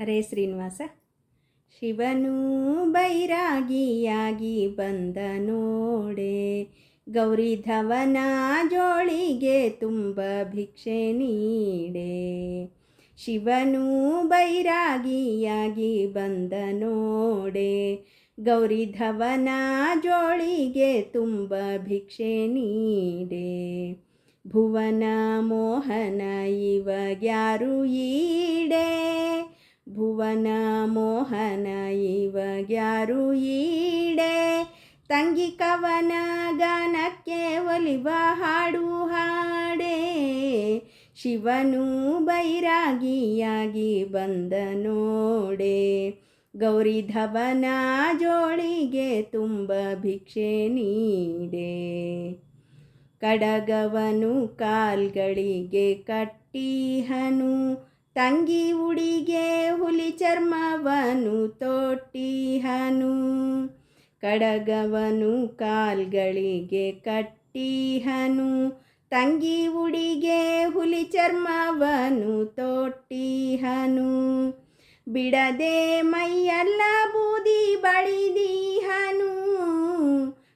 ಹರೇ ಶ್ರೀನಿವಾಸ. ಶಿವನು ಬೈರಾಗಿಯಾಗಿ ಬಂದ ನೋಡೆ ಗೌರಿಧವನ ಜೋಳಿಗೆ ತುಂಬ ಭಿಕ್ಷೆ ನೀಡೆ. ಶಿವನು ಬೈರಾಗಿಯಾಗಿ ಬಂದ ನೋಡೆ ಗೌರಿಧವನ ಜೋಳಿಗೆ ತುಂಬ ಭಿಕ್ಷೆ ನೀಡೆ. ಭುವನ ಮೋಹನ ಇವಾಗ್ಯಾರು ಈಡೆ ಭುವನ ಮೋಹನ ಇವಾಗ್ಯಾರು ಈಡೆ. ತಂಗಿ ಕವನ ಗಾನಕ್ಕೆ ಒಲಿವ ಹಾಡು ಹಾಡೆ. ಶಿವನು ಬೈರಾಗಿಯಾಗಿ ಬಂದ ನೋಡೆ. ಗೌರಿ ಧವನ ಜೋಳಿಗೆ ತುಂಬ ಭಿಕ್ಷೆ ನೀಡೆ. ಕಡಗವನು ಕಾಲ್ಗಳಿಗೆ ಕಟ್ಟಿಹನು. ತಂಗಿ ಉಡಿಗೆ ಹುಲಿ ಚರ್ಮವನು ತೊಟ್ಟಿಹನು ಕಡಗವನು ಕಾಲ್ಗಳಿಗೆ ಕಟ್ಟಿಹನು ತಂಗಿ ಉಡಿಗೆ ಹುಲಿ ಚರ್ಮವನು ತೊಟ್ಟಿಹನು ಬಿಡದೆ ಮೈಯಲ್ಲ ಬೂದಿ ಬಳಿದಿಹನು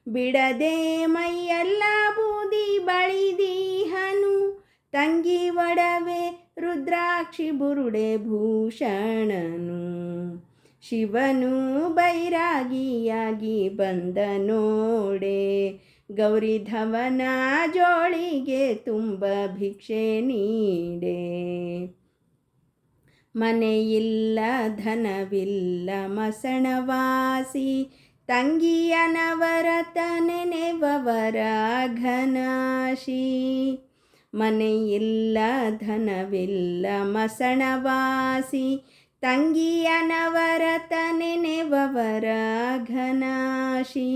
ಬಿಡದೆ ಮೈಯಲ್ಲ ಬೂದಿ ಬಳಿದಿಹನು ತಂಗಿ ಒಡವೆ ರುದ್ರಾಕ್ಷಿ ಬುರುಡೆ ಭೂಷಣನು. ಶಿವನು ಬೈರಾಗಿಯಾಗಿ ಬಂದ ನೋಡೆ. ಗೌರಿಧವನ ಜೋಳಿಗೆ ತುಂಬ ಭಿಕ್ಷೆ ನೀಡೆ. ಮನೆಯಿಲ್ಲ, ಧನವಿಲ್ಲ, ಮಸಣವಾಸಿ. ತಂಗಿಯನವರ ತನೆ ನೆವರ ಘನಾಶಿ. ಮನೆಯಿಲ್ಲ ಧನವಿಲ್ಲ ಮಸಣವಾಸಿ ತಂಗಿಯನವರ ನೆನೆವವರ ಘನಾಶಿ.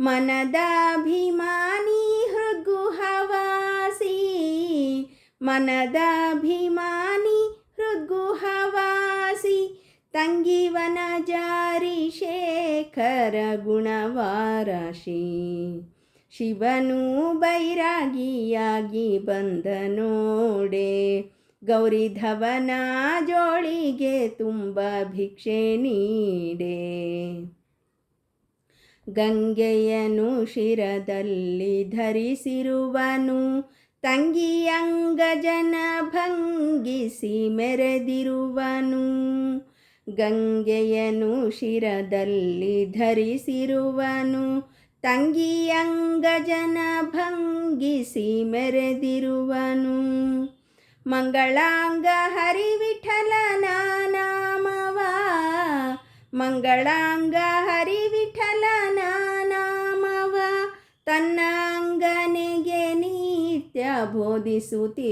ಮನದಾಭಿಮಾನಿ ಹೃಗುಹವಾಸಿ ಮನದಾಭಿಮಾನಿ ಹೃಗುಹವಾಸಿ ತಂಗಿವನ ಜಾರಿ ಶೇಖರ ಗುಣವಾರಾಶಿ. ಶಿವನು ಬೈರಾಗಿಯಾಗಿ ಬಂದ ನೋಡೆ. ಗೌರಿಧವನ ಜೋಳಿಗೆ ತುಂಬ ಭಿಕ್ಷೆ ನೀಡೆ. ಗಂಗೆಯನು ಶಿರದಲ್ಲಿ ಧರಿಸಿರುವನು ತಂಗಿಯಂಗಜನ ಭಂಗಿಸಿ ಮೆರೆದಿರುವನು. ಗಂಗೆಯನು ಶಿರದಲ್ಲಿ ಧರಿಸಿರುವನು ತಂಗಿ ಅಂಗಜನ ಭಂಗಿಸಿ ಮೆರೆದಿರುವನು. ಮಂಗಳಾಂಗ ಹರಿವಿಠಲನ ನಾಮವ ಮಂಗಳಾಂಗ ಹರಿವಿಠಲನ ನಾಮವ ತನ್ನ ಅಂಗನಿಗೆ ನಿತ್ಯ ಬೋಧಿಸುತ್ತಿರುವನು.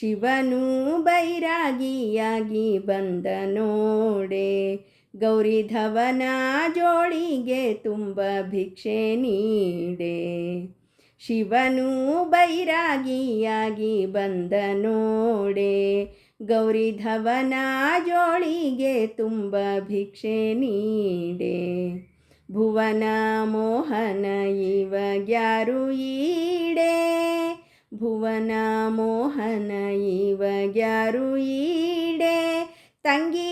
ಶಿವನು ಬೈರಾಗಿಯಾಗಿ ಬಂದ ನೋಡೆ. ಗೌರಿಧವನ ಜೋಳಿಗೆ ತುಂಬ ಭಿಕ್ಷೆ ನೀಡೆ. ಶಿವನು ಬೈರಾಗಿಯಾಗಿ ಬಂದ ನೋಡೆ. ಗೌರಿಧವನ ಜೋಳಿಗೆ ತುಂಬ ಭಿಕ್ಷೆ ನೀಡೆ. ಭುವನ ಮೋಹನ ಇವಗ್ಯಾರು ಈಡೆ. ಭುವನ ಮೋಹನ ಇವಗ್ಯಾರು ಈಡೆ. ತಂಗಿ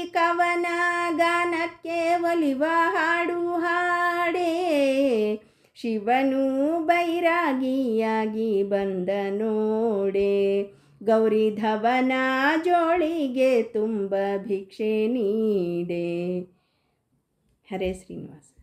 ಒಲಿವ ಹಾಡು ಹಾಡೆ. ಶಿವನು ಬೈರಾಗಿಯಾಗಿ ಬಂದ ನೋಡೆ. ಗೌರಿಧವನ ಜೋಳಿಗೆ ತುಂಬ ಭಿಕ್ಷೆ ನೀಡೆ. ಹರೇ ಶ್ರೀನಿವಾಸ.